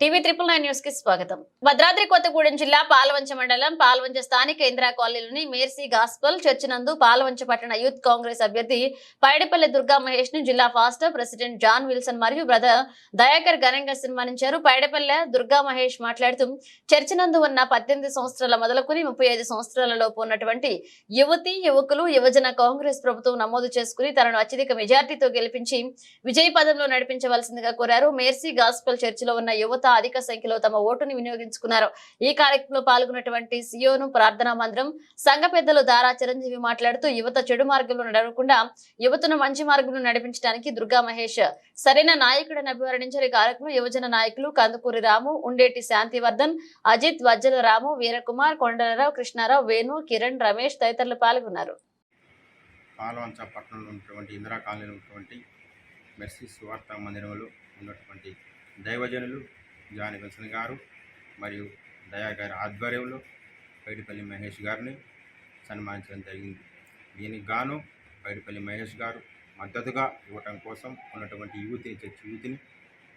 TV triple nine న్యూస్కి స్వాగతం. భద్రాద్రి కొత్తగూడెం జిల్లా పాలవంచ మండలం పాలవంచ స్థానిక ఇందిరా కాలనీలోని మేర్సీ గాస్పల్ చర్చి నందు పాలవంచ పట్టణ యూత్ కాంగ్రెస్ అభ్యర్థి పైడిపల్లి దుర్గా మహేష్ను జిల్లా ఫాస్టర్ ప్రెసిడెంట్ జాన్ విల్సన్ మరియు బ్రదర్ దయాకర్ ఘనంగా సన్మానించారు. పైడిపల్లె దుర్గా మహేష్ మాట్లాడుతూ చర్చి నందు ఉన్న పద్దెనిమిది సంవత్సరాల మొదలుకొని ముప్పై ఐదు సంవత్సరాల లోపు ఉన్నటువంటి యువతి యువకులు యువజన కాంగ్రెస్ ప్రభుత్వం నమోదు చేసుకుని తనను అత్యధిక మెజార్టీతో గెలిపించి విజయ పదంలో నడిపించవలసిందిగా కోరారు. మేర్సీ గాస్పల్ చర్చిలో ఉన్న యువత అధిక సంఖ్యలో తమ ఓటుని వినియోగించుకున్నారు. ఈ కార్యక్రమంలో పాల్గొన్నటువంటి సియోను ప్రార్థనా మందిరం సంఘ పెద్దలు దారా చిరంజీవి మాట్లాడుతూ యువత చెడు మార్గంలో నడవకుండా యువతను మంచి మార్గంలో నడిపించడానికి దుర్గా మహేష్ సరైన నాయకుడని అభివర్ణించారు. ఈ కార్యక్రమం యువజన నాయకులు కందుకూరి రాము ఉండేటి శాంతివర్ధన్ అజిత్ వజ్జల రాము వీరకుమార్ కొండలరావు కృష్ణారావు వేణు కిరణ్ రమేష్ తదితరులు పాల్గొన్నారు. పాలవంచ పట్టణంలో ఉన్నటువంటి ఇందిరా కాలనీలో ఉన్నటువంటి మెర్సీ సువార్త మందిరంలో ఉన్నటువంటి దైవజనులు జాని విల్సన్ గారు మరియు దయా గారి ఆధ్వర్యంలో పైడిపల్లి మహేష్ గారిని సన్మానించడం జరిగింది. దీనికి గాను పైడిపల్లి మహేష్ గారు మద్దతుగా ఇవ్వటం కోసం ఉన్నటువంటి యువతిని చర్చి యువతిని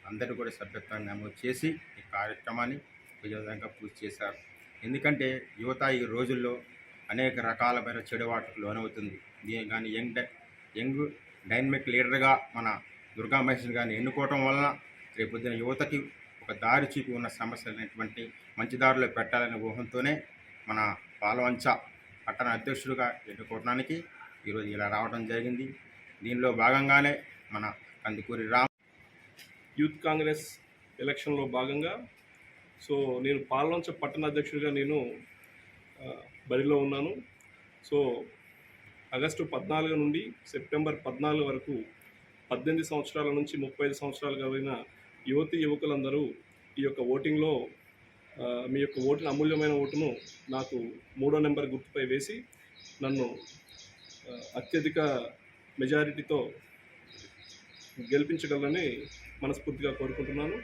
అందరూ కూడా సభ్యత్వాన్ని నమోదు చేసి ఈ కార్యక్రమాన్ని విజయవంతంగా పూర్తి చేశారు. ఎందుకంటే యువత ఈ రోజుల్లో అనేక రకాలమైన చెడువాటుకు లోనవుతుంది. దీని కానీ యంగ్ డై- యంగ్ డైనమిక్ లీడర్గా మన దుర్గా మహేష్ గారిని ఎన్నుకోవటం వలన రేపొద్దున యువతకి దారి చూపి ఉన్న సమస్యలైనటువంటి మంచి దారిలో పెట్టాలనే ఊహంతోనే మన పాలవంచ పట్టణ అధ్యక్షుడిగా ఎన్నుకోవడానికి ఈరోజు ఇలా రావడం జరిగింది. దీనిలో భాగంగానే మన కందుకూరి రామ్ యూత్ కాంగ్రెస్ ఎలక్షన్లో భాగంగా సో నేను పాలవంచ పట్టణ అధ్యక్షుడిగా నేను బరిలో ఉన్నాను. సో ఆగస్టు పద్నాలుగు నుండి సెప్టెంబర్ పద్నాలుగు వరకు పద్దెనిమిది సంవత్సరాల నుంచి ముప్పై ఐదు సంవత్సరాలు కలిగిన యువతి యువకులందరూ ఈ యొక్క ఓటింగ్లో మీ యొక్క ఓటును అమూల్యమైన ఓటును నాకు మూడో నెంబర్ గుర్తుపై వేసి నన్ను అత్యధిక మెజారిటీతో గెలిపించగలని మనస్ఫూర్తిగా కోరుకుంటున్నాను.